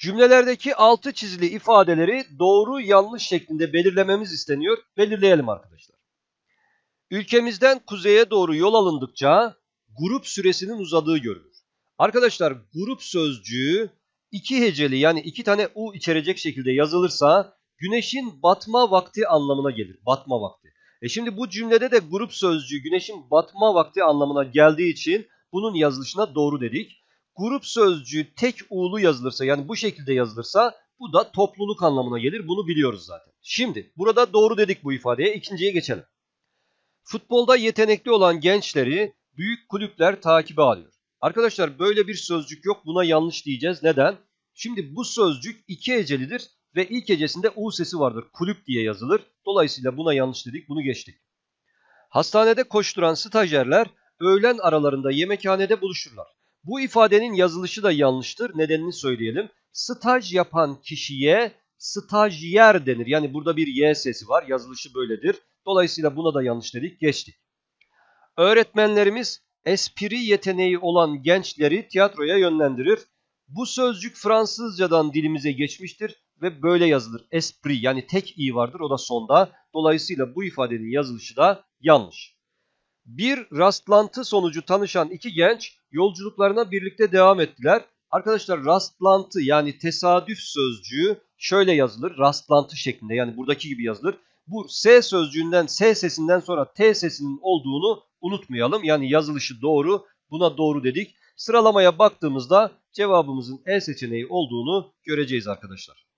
Cümlelerdeki altı çizili ifadeleri doğru yanlış şeklinde belirlememiz isteniyor. Belirleyelim arkadaşlar. Ülkemizden kuzeye doğru yol alındıkça grup süresinin uzadığı görülür. Arkadaşlar grup sözcüğü iki heceli yani iki tane u içerecek şekilde yazılırsa güneşin batma vakti anlamına gelir. Batma vakti. E şimdi bu cümlede de grup sözcüğü güneşin batma vakti anlamına geldiği için bunun yazılışına doğru dedik. Grup sözcüğü tek u'lu yazılırsa yani bu şekilde yazılırsa bu da topluluk anlamına gelir. Bunu biliyoruz zaten. Şimdi burada doğru dedik bu ifadeye. İkinciye geçelim. Futbolda yetenekli olan gençleri büyük kulüpler takibe alıyor. Arkadaşlar böyle bir sözcük yok. Buna yanlış diyeceğiz. Neden? Şimdi bu sözcük iki hecelidir ve ilk hecesinde u sesi vardır. Kulüp diye yazılır. Dolayısıyla buna yanlış dedik. Bunu geçtik. Hastanede koşturan stajyerler öğlen aralarında yemekhanede buluşurlar. Bu ifadenin yazılışı da yanlıştır. Nedenini söyleyelim. Staj yapan kişiye stajyer denir. Yani burada bir y sesi var. Yazılışı böyledir. Dolayısıyla buna da yanlış dedik. Geçtik. Öğretmenlerimiz espri yeteneği olan gençleri tiyatroya yönlendirir. Bu sözcük Fransızcadan dilimize geçmiştir ve böyle yazılır. Esprit yani tek i vardır o da sonda. Dolayısıyla bu ifadenin yazılışı da yanlış. Bir rastlantı sonucu tanışan iki genç yolculuklarına birlikte devam ettiler. Arkadaşlar rastlantı yani tesadüf sözcüğü şöyle yazılır. Rastlantı şeklinde yani buradaki gibi yazılır. Bu S sözcüğünden S sesinden sonra T sesinin olduğunu unutmayalım. Yani yazılışı doğru. Buna doğru dedik. Sıralamaya baktığımızda cevabımızın E seçeneği olduğunu göreceğiz arkadaşlar.